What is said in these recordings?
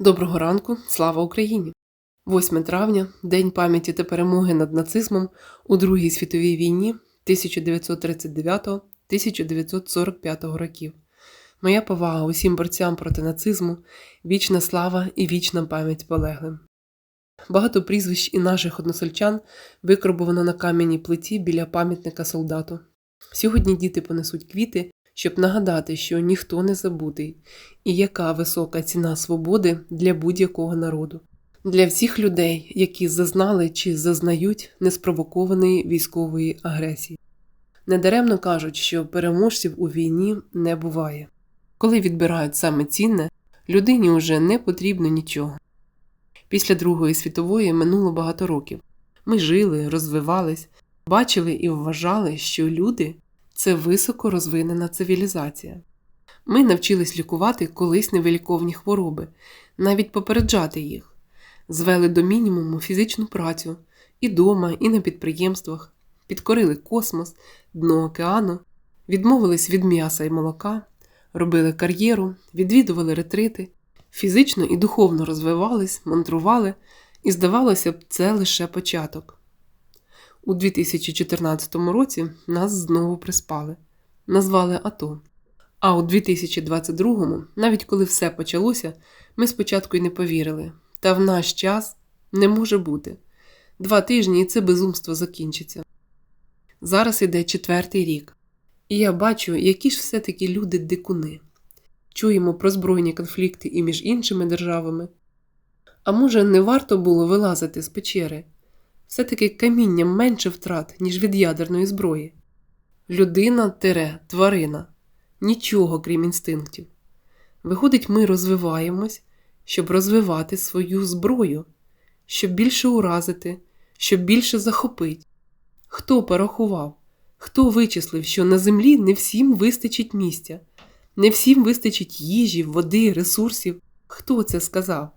Доброго ранку, слава Україні! 8 травня, День пам'яті та перемоги над нацизмом у Другій світовій війні 1939-1945 років. Моя повага усім борцям проти нацизму, вічна слава і вічна пам'ять полеглим. Багато прізвищ і наших односельчан викробувано на кам'яній плиті біля пам'ятника солдату. Сьогодні діти понесуть квіти, щоб нагадати, що ніхто не забутий, і яка висока ціна свободи для будь-якого народу, для всіх людей, які зазнали чи зазнають неспровокованої військової агресії. Недаремно кажуть, що переможців у війні не буває. Коли відбирають саме цінне, людині вже не потрібно нічого. Після Другої світової минуло багато років. Ми жили, розвивались, бачили і вважали, що люди це високо розвинена цивілізація. Ми навчились лікувати колись невиліковні хвороби, навіть попереджати їх, звели до мінімуму фізичну працю і дома, і на підприємствах, підкорили космос, дно океану, відмовились від м'яса і молока, робили кар'єру, відвідували ретрити, фізично і духовно розвивались, мантрували, і, здавалося б, це лише початок. У 2014 році нас знову приспали, назвали АТО. А у 2022, навіть коли все почалося, ми спочатку й не повірили. Та в наш час не може бути. Два тижні і це безумство закінчиться. Зараз іде четвертий рік, і я бачу, які ж все-таки люди дикуни. Чуємо про збройні конфлікти і між іншими державами. А може, не варто було вилазити з печери? Все-таки камінням менше втрат, ніж від ядерної зброї. Людина тере, тварина, нічого крім інстинктів. Виходить, ми розвиваємось, щоб розвивати свою зброю, щоб більше уразити, щоб більше захопити. Хто порахував, хто вичислив, що на землі не всім вистачить місця, не всім вистачить їжі, води, ресурсів. Хто це сказав?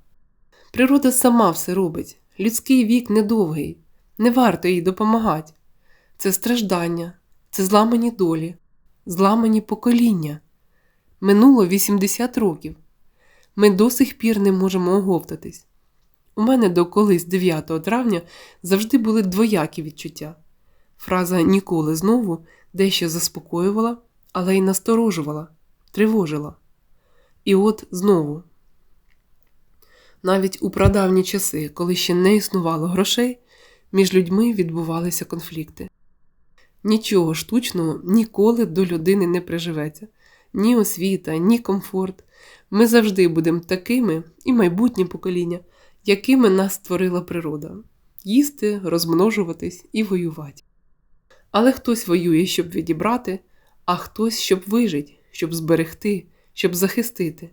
Природа сама все робить. Людський вік недовгий, не варто їй допомагати. Це страждання, це зламані долі, зламані покоління. Минуло 80 років. Ми до сих пір не можемо оговтатись. У мене до колись 9 травня завжди були двоякі відчуття. Фраза ніколи знову дещо заспокоювала, але й насторожувала, тривожила. І от знову. Навіть у прадавні часи, коли ще не існувало грошей, між людьми відбувалися конфлікти. Нічого штучного ніколи до людини не приживеться, ні освіта, ні комфорт. Ми завжди будемо такими і майбутнє покоління, якими нас створила природа їсти, розмножуватись і воювати. Але хтось воює, щоб відібрати, а хтось, щоб вижити, щоб зберегти, щоб захистити.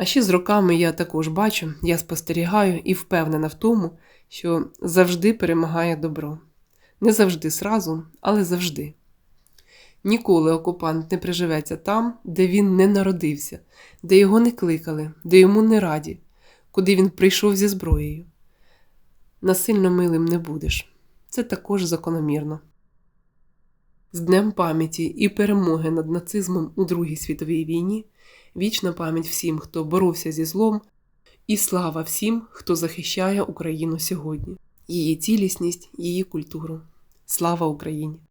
А ще з роками я також бачу, я спостерігаю і впевнена в тому, що завжди перемагає добро. Не завжди сразу, але завжди. Ніколи окупант не приживеться там, де він не народився, де його не кликали, де йому не раді, куди він прийшов зі зброєю. Насильно милим не будеш. Це також закономірно. З Днем пам'яті і перемоги над нацизмом у Другій світовій війні вічна пам'ять всім, хто боровся зі злом, і слава всім, хто захищає Україну сьогодні, її цілісність, її культуру. Слава Україні!